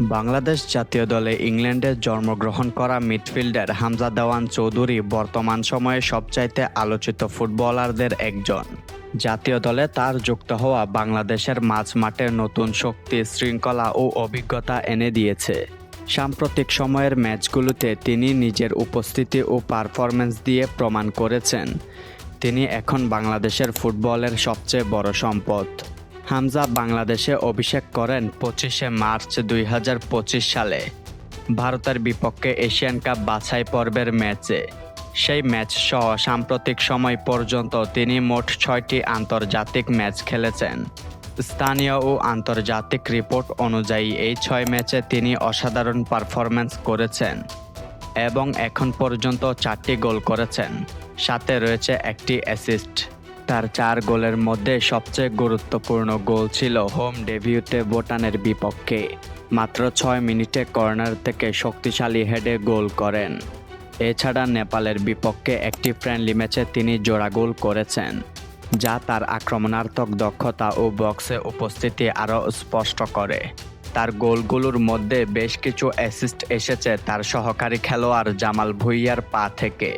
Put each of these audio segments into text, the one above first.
বাংলাদেশ জাতীয় দলে ইংল্যান্ডে জন্মগ্রহণ করা মিডফিল্ডার হামজা দেওয়ান চৌধুরী বর্তমান সময়ে সবচাইতে আলোচিত ফুটবলারদের একজন। জাতীয় দলে তার যুক্ত হওয়া বাংলাদেশের মাঝ মাঠে নতুন শক্তি, শৃঙ্খলা ও অভিজ্ঞতা এনে দিয়েছে। সাম্প্রতিক সময়ের ম্যাচগুলোতে তিনি নিজের উপস্থিতি ও পারফরম্যান্স দিয়ে প্রমাণ করেছেন। তিনি এখন বাংলাদেশের ফুটবলের সবচেয়ে বড় সম্পদ। হামজা বাংলাদেশে অভিষেক করেন পঁচিশে মার্চ দুই হাজার পঁচিশ সালে। ভারতের বিপক্ষে এশিয়ান কাপ বাছাই পর্বের ম্যাচে। সেই ম্যাচ সহ সাম্প্রতিক সময় পর্যন্ত তিনি মোট ছয়টি আন্তর্জাতিক ম্যাচ খেলেছেন। স্থানীয় ও আন্তর্জাতিক রিপোর্ট অনুযায়ী এই ছয় ম্যাচে তিনি অসাধারণ পারফরম্যান্স করেছেন এবং এখন পর্যন্ত চারটি গোল করেছেন। সাথে রয়েছে একটি অ্যাসিস্ট। তার চার গোলের মধ্যে সবচেয়ে গুরুত্বপূর্ণ গোল ছিল হোম ডেভিউতে ভুটানের বিপক্ষে। মাত্র ছয় মিনিটে কর্নার থেকে শক্তিশালী হেডে গোল করেন। এছাড়া নেপালের বিপক্ষে একটি ফ্রেন্ডলি ম্যাচে তিনি জোড়া গোল করেছেন, যা তার আক্রমণাত্মক দক্ষতা ও বক্সে উপস্থিতি আরও স্পষ্ট করে। তার গোলগুলোর মধ্যে বেশ কিছু অ্যাসিস্ট এসেছে তার সহকারী খেলোয়াড় জামাল ভুইয়ার পা থেকে।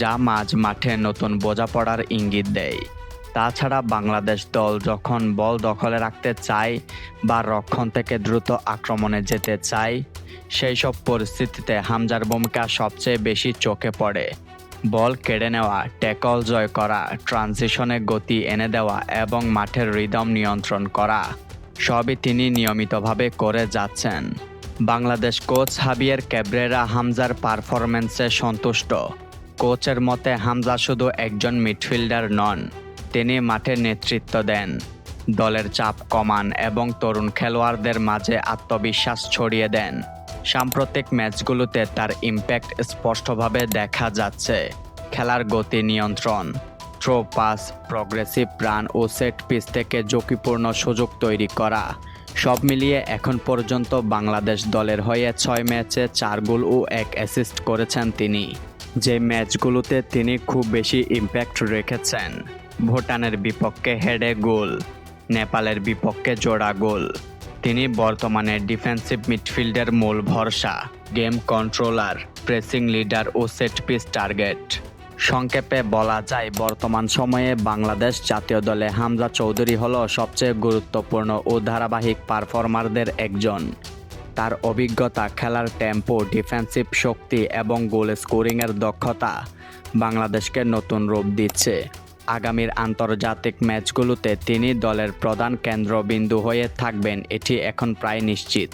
যা মাঝ মাঠে নতুন বোঝাপড়ার ইঙ্গিত দেয়। তাছাড়া বাংলাদেশ দল যখন বল দখলে রাখতে চায় বা রক্ষণ থেকে দ্রুত আক্রমণে যেতে চায় সেই সব পরিস্থিতিতে হামজার ভূমিকা সবচেয়ে বেশি চোখে পড়ে। বল কেড়ে নেওয়া, ট্যাকল জয় করা, ট্রানজিশনে গতি এনে দেওয়া এবং মাঠের রিদম নিয়ন্ত্রণ করা, সবই তিনি নিয়মিতভাবে করে যাচ্ছেন। বাংলাদেশ কোচ হাবিয়ের ক্যাব্রেরা হামজার পারফরমেন্সে সন্তুষ্ট। কোচের মতে হামজা শুধু একজন মিডফিল্ডার নন, তিনি মাঠে নেতৃত্ব দেন। দলের চাপ কমান এবং তরুণ খেলোয়াড়দের মাঝে আত্মবিশ্বাস ছড়িয়ে দেন। সাম্প্রতিক ম্যাচগুলোতে তার ইম্প্যাক্ট স্পষ্টভাবে দেখা যাচ্ছে। খেলার গতি নিয়ন্ত্রণ, থ্রো পাস, প্রগ্রেসিভ রান ও সেট পিস থেকে ঝুঁকিপূর্ণ সুযোগ তৈরি করা, সব মিলিয়ে এখন পর্যন্ত বাংলাদেশ দলের হয়ে ছয় ম্যাচে চার গোল ও এক অ্যাসিস্ট করেছেন তিনি। যে ম্যাচগুলোতে তিনি খুব বেশি ইম্প্যাক্ট রেখেছেন। ভুটানের বিপক্ষে হেডে গোল, নেপালের বিপক্ষে জোড়া গোল। তিনি বর্তমানে ডিফেন্সিভ মিডফিল্ডের মূল ভরসা গেম কন্ট্রোলার প্রেসিং লিডার ও সেট পিস টার্গেট সংক্ষেপে বলা যায়, বর্তমান সময়ে বাংলাদেশ জাতীয় দলে হামজা চৌধুরী হল সবচেয়ে গুরুত্বপূর্ণ ও ধারাবাহিক পারফর্মারদের একজন। তার অভিজ্ঞতা, খেলার টেম্পো, ডিফেন্সিভ শক্তি এবং গোল স্কোরিংয়ের দক্ষতা বাংলাদেশকে নতুন রূপ দিচ্ছে। আগামীর আন্তর্জাতিক ম্যাচগুলোতে তিনি দলের প্রধান কেন্দ্রবিন্দু হয়ে থাকবেন, এটি এখন প্রায় নিশ্চিত।